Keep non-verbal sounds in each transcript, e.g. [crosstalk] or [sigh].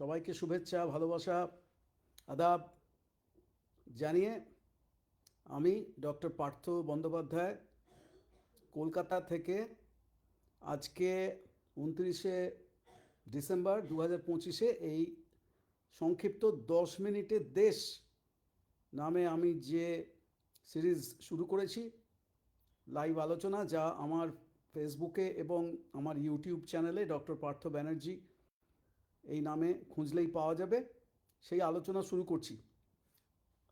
সবাইকে শুভেচ্ছা, ভালোবাসা, আদাব জানিয়ে আমি ডক্টর পার্থ বন্দ্যোপাধ্যায় কলকাতা থেকে আজকে উনত্রিশে ডিসেম্বর দু হাজার পঁচিশে এই সংক্ষিপ্ত দশ মিনিটের দেশ নামে আমি যে সিরিজ শুরু করেছি, লাইভ আলোচনা যা আমার ফেসবুকে এবং আমার ইউটিউব চ্যানেলে ডক্টর পার্থ ব্যানার্জি এই নামে খুঁজলেই পাওয়া যাবে। সেই আলোচনা শুরু করছি।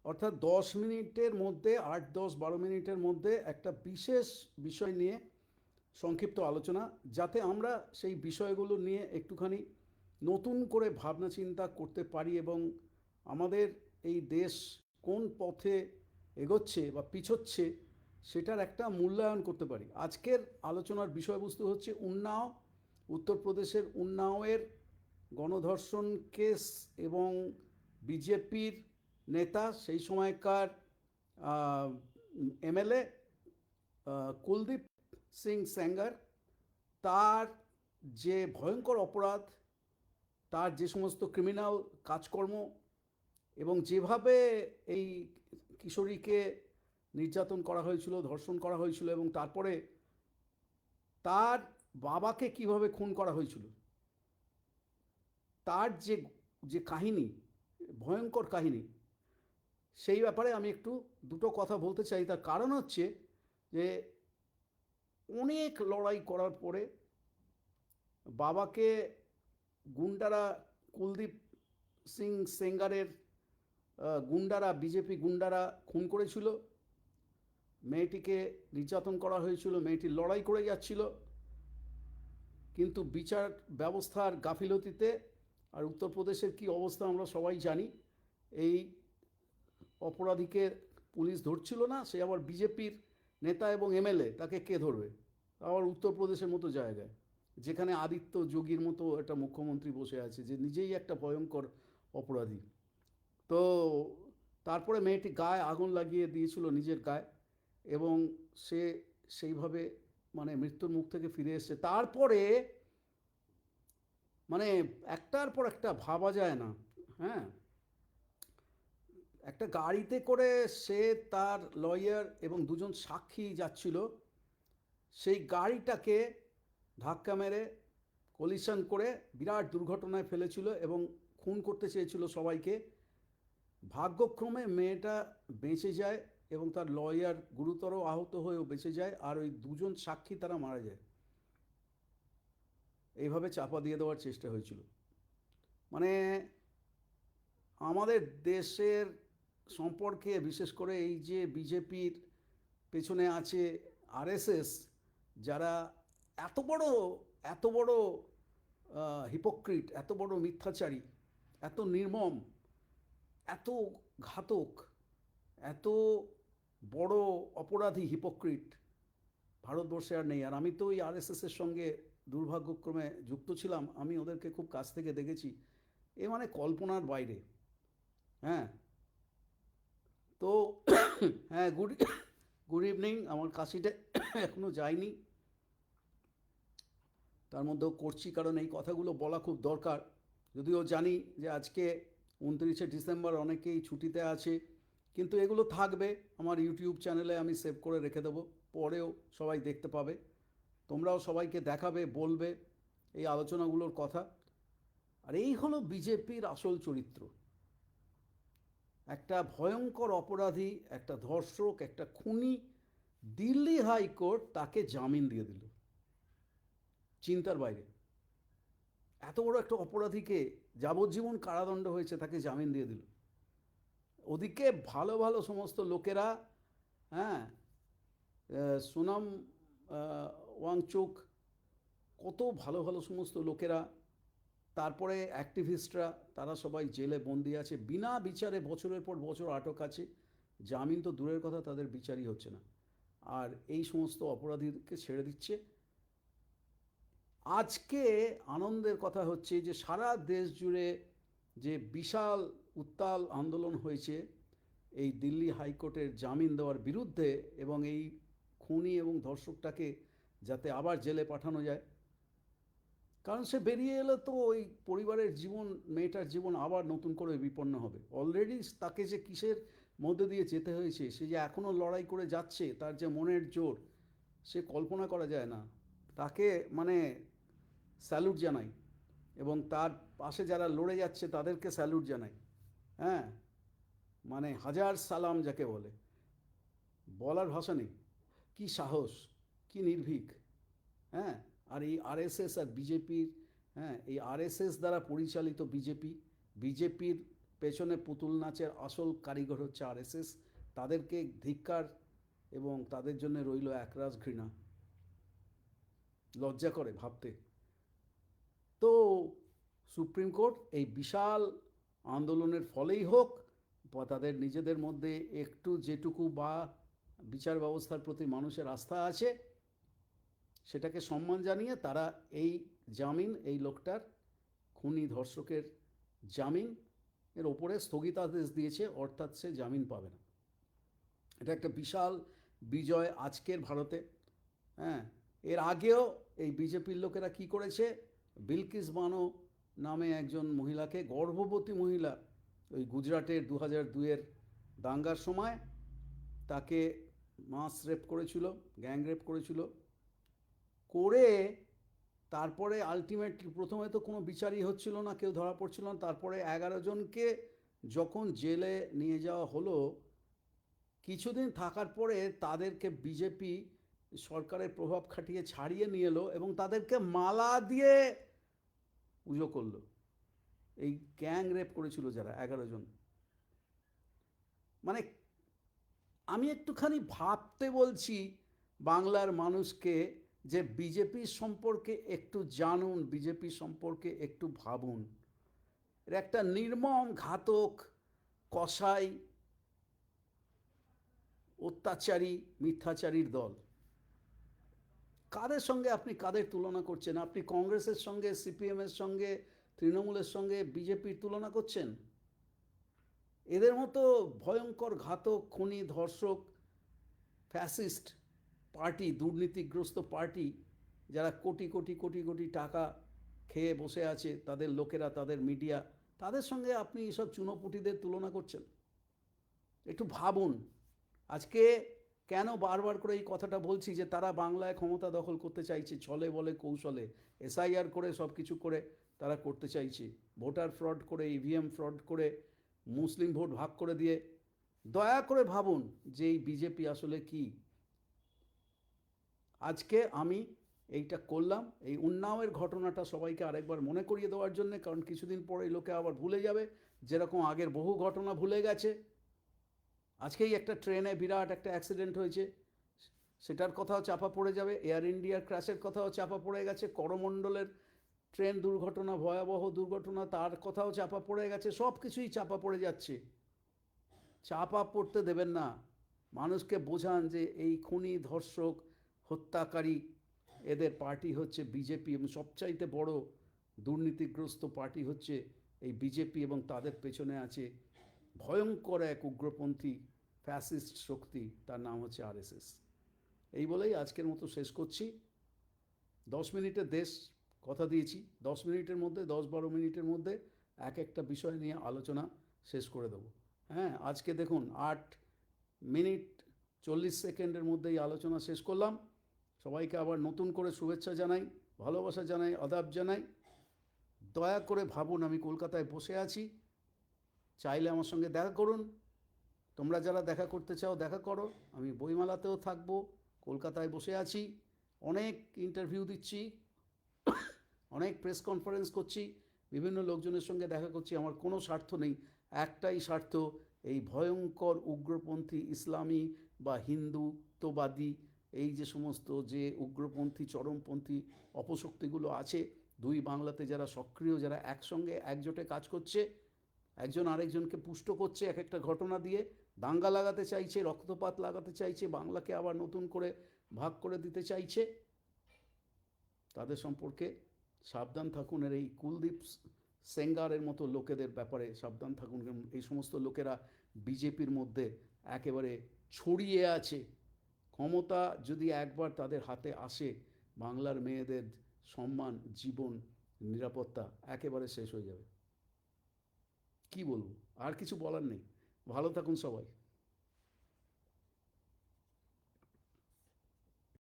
অর্থাৎ দশ মিনিটের মধ্যে, আট, দশ, বারো মিনিটের মধ্যে একটা বিশেষ বিষয় নিয়ে সংক্ষিপ্ত আলোচনা, যাতে আমরা সেই বিষয়গুলো নিয়ে একটুখানি নতুন করে ভাবনা চিন্তা করতে পারি এবং আমাদের এই দেশ কোন পথে এগোচ্ছে বা পিছোচ্ছে সেটার একটা মূল্যায়ন করতে পারি। আজকের আলোচনার বিষয়বস্তু হচ্ছে উন্নাও, উত্তরপ্রদেশের উন্নাওয়ের গণধর্ষণ কেস এবং বিজেপির নেতা, সেই সময়কার এমএলএ কুলদীপ সিং স্যাঙ্গার, তার যে ভয়ঙ্কর অপরাধ, তার যে সমস্ত ক্রিমিনাল কাজকর্ম এবং যেভাবে এই কিশোরীকে নির্যাতন করা হয়েছিল, ধর্ষণ করা হয়েছিল এবং তারপরে তার বাবাকে কীভাবে খুন করা হয়েছিল তার যে যে কাহিনী, ভয়ঙ্কর কাহিনী, সেই ব্যাপারে আমি একটু দুটো কথা বলতে চাই। তার কারণ হচ্ছে যে, অনেক লড়াই করার পরে বাবাকে গুন্ডারা, কুলদীপ সিং সেঙ্গারের গুন্ডারা, বিজেপি গুন্ডারা খুন করেছিল। মেয়েটিকে নির্যাতন করা হয়েছিল, মেয়েটি লড়াই করে যাচ্ছিল। কিন্তু বিচার ব্যবস্থার গাফিলতিতে আর উত্তরপ্রদেশের কি অবস্থা আমরা সবাই জানি। এই অপরাধীকে পুলিশ ধরছিল না, সে আবার বিজেপির নেতা এবং এমএলএ, তাকে কে ধরবে? আবার উত্তরপ্রদেশের মতো জায়গায়, যেখানে আদিত্য যোগীর মতো একটা মুখ্যমন্ত্রী বসে আছে, যে নিজেই একটা ভয়ঙ্কর অপরাধী। তো তারপরে মেয়েটি গায়ে আগুন লাগিয়ে দিয়েছিল নিজের গায়ে, এবং সে সেইভাবে মানে মৃত্যুর মুখ থেকে ফিরে এসছে। তারপরে মানে একটার পর একটা ভাবা যায় না হ্যাঁ? একটা গাড়িতে করে সে তার লয়ার এবং দুজন সাক্ষী যাচ্ছিল, সেই গাড়িটাকে ধাক্কা মেরে কলিশন করে বিরাট দুর্ঘটনায় ফেলেছিল এবং খুন করতে চেয়েছিল সবাইকে। ভাগ্যক্রমে মেয়েটা বেঁচে যায় এবং তার লয়ার গুরুতর আহত হয়েও বেঁচে যায়, আর ওই দুজন সাক্ষী তারা মারা যায়। এইভাবে চাপা দিয়ে দেওয়ার চেষ্টা হয়েছিল। মানে আমাদের দেশের সম্পর্কে বিশেষ করে এই যে বিজেপির পেছনে আছে আরএসএস, যারা এত বড় এত বড় হিপোক্রিট এত বড় মিথ্যাচারী, এত নির্মম, এত ঘাতক, এত বড় অপরাধী হিপোক্রিট ভারতবর্ষে আর নেই। আর আমি তো ওই আরএসএসের সঙ্গে দুর্ভাগ্যক্রমে যুক্ত ছিলাম, আমি ওদেরকে খুব কাছ থেকে দেখেছি। এ মানে কল্পনার বাইরে। হ্যাঁ। তো [coughs] হ্যাঁ গুড গুড ইভিনিং। আমার কাশিটা [coughs] এখনও যায়নি। তার মধ্যেও করছি, কারণ এই কথাগুলো বলা খুব দরকার। যদিও জানি যে আজকে উনত্রিশে ডিসেম্বর, অনেকেই ছুটিতে আছে, কিন্তু এগুলো থাকবে। আমার ইউটিউব চ্যানেলে আমি সেভ করে রেখে দেবো। পরেও সবাই দেখতে পাবে। তোমরাও সবাইকে দেখাবে, বলবে এই আলোচনাগুলোর কথা। আর এই হলো বিজেপির আসল চরিত্র। একটা ভয়ঙ্কর অপরাধী, একটা ধর্ষক, একটা খুনি দিল্লি হাইকোর্ট তাকে জামিন দিয়ে দিল। চিন্তার বাইরে। এত বড় একটা অপরাধীকে যাবজ্জীবন কারাদণ্ড হয়েছে, তাকে জামিন দিয়ে দিল। ওদিকে ভালো ভালো সমস্ত লোকেরা হ্যাঁ সুনাম ওয়াংচুক কত ভালো ভালো সমস্ত লোকেরা, তারপরে অ্যাক্টিভিস্টরা তারা সবাই জেলে বন্দি আছে। বিনা বিচারে বছরের পর বছর আটক আছে। জামিন তো দূরের কথা, তাদের বিচারই হচ্ছে না। আর এই সমস্ত অপরাধীকে ছেড়ে দিচ্ছে। আজকে আনন্দের কথা হচ্ছে যে, সারা দেশ জুড়ে যে বিশাল উত্তাল আন্দোলন হয়েছে, এই দিল্লি হাইকোর্টের জামিন দেওয়ার বিরুদ্ধে এবং এই খুনি এবং ধর্ষকটাকে যাতে আবার জেলে পাঠানো যায়। কারণ সে বেরিয়ে এলে তো ওই পরিবারের জীবন, মেয়েটার জীবন আবার নতুন করে বিপন্ন হবে। অলরেডি তাকে যে কিসের মধ্যে দিয়ে যেতে হয়েছে, সে যে এখনও লড়াই করে যাচ্ছে, তার যে মনের জোর, সে কল্পনা করা যায় না। তাকে মানে স্যালুট জানাই এবং তার পাশে যারা লড়ে যাচ্ছে, তাদেরকে স্যালুট জানাই। হ্যাঁ? মানে হাজার সালাম যাকে বলে। বলার ভাষা নেই। কী সাহস? কি নির্ভীক? হ্যাঁ? আর এই আরএসএস আর বিজেপির হ্যাঁ এই আরএসএস দ্বারা পরিচালিত বিজেপি, বিজেপির পেছনে পুতুল নাচের আসল কারিগর হচ্ছে আরএসএস। তাদেরকে ধিক্কার এবং তাদের জন্য রইল একরাজ ঘৃণা। লজ্জা করে ভাবতে। তো সুপ্রিম কোর্ট এই বিশাল আন্দোলনের ফলেই হোক, বা তাদের নিজেদের মধ্যে একটু যেটুকু বা বিচার ব্যবস্থার প্রতি মানুষের আস্থা আছে সেটাকে সম্মান জানিয়ে তারা এই জামিন, এই লোকটার খুনি ধর্ষকের জামিন এর ওপরে স্থগিতাদেশ দিয়েছে, অর্থাৎ সে জামিন পাবে না। এটা একটা বিশাল বিজয় আজকের ভারতে। হ্যাঁ এর আগেও এই বিজেপির লোকেরা কি করেছে? বিলকিস বানো নামে একজন মহিলাকে, গর্ভবতী মহিলা, ওই গুজরাটের দু হাজার দুইয়ের দাঙ্গার সময় তাকে মাস রেপ করেছিল, গ্যাং রেপ করেছিল। করে তারপরে আলটিমেটলি প্রথমে তো কোনো বিচারই হচ্ছিল না, কেউ ধরা পড়ছিল না, তারপরে এগারো জনকে যখন জেলে নিয়ে যাওয়া হলো, কিছুদিন থাকার পরে তাদেরকে বিজেপি সরকারের প্রভাব খাটিয়ে ছাড়িয়ে নিয়ে এলো এবং তাদেরকে মালা দিয়ে পুজো করল। এই গ্যাং রেপ করেছিল যারা, এগারো জন। মানে আমি একটুখানি ভাবতে বলছি বাংলার মানুষকে যে বিজেপি সম্পর্কে একটু জানুন, বিজেপি সম্পর্কে একটু ভাবুন। এর একটা নির্মম ঘাতক, কসাই, অত্যাচারী, মিথ্যাচারীর দল। কাদের সঙ্গে আপনি কাদের তুলনা করছেন? আপনি কংগ্রেসের সঙ্গে, সিপিএমের সঙ্গে, তৃণমূলের সঙ্গে বিজেপির তুলনা করছেন? এদের মতো ভয়ঙ্কর ঘাতক, খুনি, ধর্ষক, ফ্যাসিস্ট পার্টি, দুর্নীতিগ্রস্ত পার্টি, যারা কোটি কোটি কোটি কোটি টাকা খেয়ে বসে আছে, তাদের লোকেরা, তাদের মিডিয়া, তাদের সঙ্গে আপনি এসব চুনোপুটিদের তুলনা করছেন? একটু ভাবুন। আজকে কেন বারবার করে এই কথাটা বলছি যে তারা বাংলায় ক্ষমতা দখল করতে চাইছে, ছলে বলে, কৌশলে, এসআইআর করে, সব কিছু করে তারা করতে চাইছে। ভোটার ফ্রড করে, ইভিএম ফ্রড করে, মুসলিম ভোট ভাগ করে দিয়ে। দয়া করে ভাবুন যে এই বিজেপি আসলে কি? আজকে আমি এইটা করলাম, এই উন্নাওয়ের ঘটনাটা সবাইকে আরেকবার মনে করিয়ে দেওয়ার জন্য, কারণ কিছুদিন পরে লোকে আবার ভুলে যাবে, যেরকম আগের বহু ঘটনা ভুলে গেছে। আজকেই একটা ট্রেনে বিরাট একটা অ্যাক্সিডেন্ট হয়েছে, সেটার কথাও চাপা পড়ে যাবে, এয়ার ইন্ডিয়ার ক্র্যাশের কথাও চাপা পড়ে গেছে, করমণ্ডলের ট্রেন দুর্ঘটনা, ভয়াবহ দুর্ঘটনা, তার কথাও চাপা পড়ে গেছে, সব কিছুই চাপা পড়ে যাচ্ছে। চাপা পড়তে দেবেন না। মানুষকে বোঝান যে এই খুনি ধর্ষক হত্যাকারী এদের পার্টি হচ্ছে বিজেপি এবং সবচাইতে বড় দুর্নীতিগ্রস্ত পার্টি হচ্ছে এই বিজেপি এবং তাদের পেছনে আছে ভয়ঙ্কর এক উগ্রপন্থী ফ্যাসিস্ট শক্তি, তার নাম হচ্ছে আরএসএস। এই বলেই আজকের মতো শেষ করছি। দশ মিনিটের দেশ কথা দিয়েছি। দশ মিনিটের মধ্যে, দশ বারো মিনিটের মধ্যে এক একটা বিষয় নিয়ে আলোচনা শেষ করে দেবো। হ্যাঁ আজকে দেখুন, আট মিনিট চল্লিশ সেকেন্ডের মধ্যেই আলোচনা শেষ করলাম। সবাইকে আবার নতুন করে শুভেচ্ছা জানাই, ভালোবাসা জানাই, আদাব জানাই। দয়া করে ভাবুন, আমি কলকাতায় বসে আছি। চাইলে আমার সঙ্গে দেখা করুন। তোমরা যারা দেখা করতে চাও, দেখা করো। আমি বইমেলাতেও থাকব, কলকাতায় বসে আছি। অনেক ইন্টারভিউ দিচ্ছি, অনেক প্রেস কনফারেন্স করছি, বিভিন্ন লোকজনের সঙ্গে দেখা করছি। আমার কোনো স্বার্থ নেই। একটাই স্বার্থ, এই ভয়ঙ্কর উগ্রপন্থী ইসলামী বা হিন্দুত্ববাদী এই যে সমস্ত যে উগ্রপন্থী, চরমপন্থী অপশক্তিগুলো আছে, দুই বাংলাতে যারা সক্রিয়, যারা একসঙ্গে একজোটে কাজ করছে, একজন আরেকজনকে পুষ্ট করছে এক একটা ঘটনা দিয়ে, দাঙ্গা লাগাতে চাইছে, রক্তপাত লাগাতে চাইছে, বাংলাকে আবার নতুন করে ভাগ করে দিতে চাইছে, তাদের সম্পর্কে সাবধান থাকুন। এর এই কুলদীপ সেঙ্গারের মতো লোকেদের ব্যাপারে সাবধান থাকুন। এই সমস্ত লোকেরা বিজেপির মধ্যে একেবারে ছড়িয়ে আছে। ক্ষমতা যদি একবার তাদের হাতে আসে, বাংলার মেয়েদের সম্মান, জীবন, নিরাপত্তা একেবারে শেষ হয়ে যাবে। কি বলব? আর কিছু বলার নেই। ভালো থাকুন সবাই।